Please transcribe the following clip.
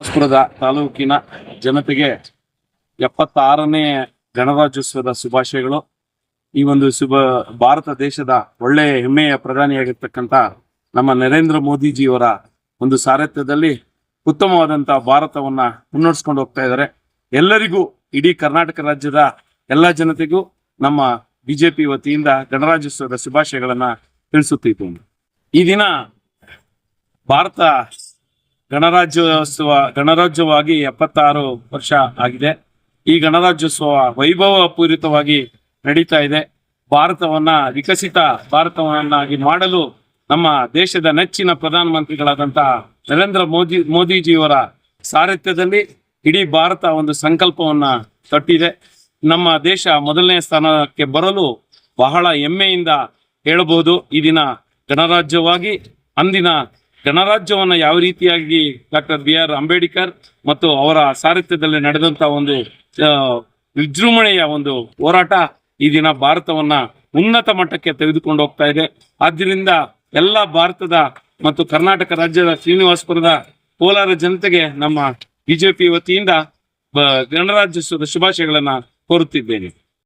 ಹೊಸಪುರದ ತಾಲೂಕಿನ ಜನತೆಗೆ ಎಪ್ಪತ್ತಾರನೇ ಗಣರಾಜ್ಯೋತ್ಸವದ ಶುಭಾಶಯಗಳು. ಈ ಒಂದು ಶುಭ, ಭಾರತ ದೇಶದ ಒಳ್ಳೆ ಹೆಮ್ಮೆಯ ಪ್ರಧಾನಿಯಾಗಿರ್ತಕ್ಕಂಥ ನಮ್ಮ ನರೇಂದ್ರ ಮೋದಿಜಿಯವರ ಒಂದು ಸಾರಥ್ಯದಲ್ಲಿ ಉತ್ತಮವಾದಂಥ ಭಾರತವನ್ನ ಮುನ್ನಡೆಸ್ಕೊಂಡು ಹೋಗ್ತಾ ಇದ್ದಾರೆ. ಎಲ್ಲರಿಗೂ, ಇಡೀ ಕರ್ನಾಟಕ ರಾಜ್ಯದ ಎಲ್ಲ ಜನತೆಗೂ ನಮ್ಮ ಬಿಜೆಪಿ ವತಿಯಿಂದ ಗಣರಾಜ್ಯೋತ್ಸವದ ಶುಭಾಶಯಗಳನ್ನ ತಿಳಿಸುತ್ತಿತ್ತು ಈ ದಿನ ಭಾರತ ಗಣರಾಜ್ಯೋತ್ಸವ, ಗಣರಾಜ್ಯವಾಗಿ ಎಪ್ಪತ್ತಾರು ವರ್ಷ ಆಗಿದೆ. ಈ ಗಣರಾಜ್ಯೋತ್ಸವ ವೈಭವ ಪೂರಿತವಾಗಿ ನಡೀತಾ ಇದೆ. ಭಾರತವನ್ನ ವಿಕಸಿತ ಭಾರತವನ್ನಾಗಿ ಮಾಡಲು ನಮ್ಮ ದೇಶದ ನೆಚ್ಚಿನ ಪ್ರಧಾನಮಂತ್ರಿಗಳಾದಂತಹ ನರೇಂದ್ರ ಮೋದಿ, ಮೋದಿಜಿಯವರ ಸಾರಥ್ಯದಲ್ಲಿ ಇಡೀ ಭಾರತ ಒಂದು ಸಂಕಲ್ಪವನ್ನ ತಟ್ಟಿದೆ. ನಮ್ಮ ದೇಶ ಮೊದಲನೇ ಸ್ಥಾನಕ್ಕೆ ಬರಲು ಬಹಳ ಹೆಮ್ಮೆಯಿಂದ ಹೇಳಬಹುದು ಈ ದಿನ ಗಣರಾಜ್ಯವಾಗಿ, ಅಂದಿನ ಗಣರಾಜ್ಯವನ್ನ ಯಾವ ರೀತಿಯಾಗಿ ಡಾಕ್ಟರ್ ಬಿ ಆರ್ ಅಂಬೇಡ್ಕರ್ ಮತ್ತು ಅವರ ಸಾರಥ್ಯದಲ್ಲಿ ನಡೆದಂತ ಒಂದು ವಿಜೃಂಭಣೆಯ ಒಂದು ಹೋರಾಟ ಈ ದಿನ ಭಾರತವನ್ನ ಉನ್ನತ ಮಟ್ಟಕ್ಕೆ ತೆಗೆದುಕೊಂಡು ಹೋಗ್ತಾ ಇದೆ. ಆದ್ದರಿಂದ ಎಲ್ಲ ಭಾರತದ ಮತ್ತು ಕರ್ನಾಟಕ ರಾಜ್ಯದ ಶ್ರೀನಿವಾಸಪುರದ ಕೋಲಾರ ಜನತೆಗೆ ನಮ್ಮ ಬಿಜೆಪಿ ವತಿಯಿಂದ ಗಣರಾಜ್ಯೋತ್ಸವದ ಶುಭಾಶಯಗಳನ್ನ ಕೋರುತ್ತಿದ್ದೇನೆ.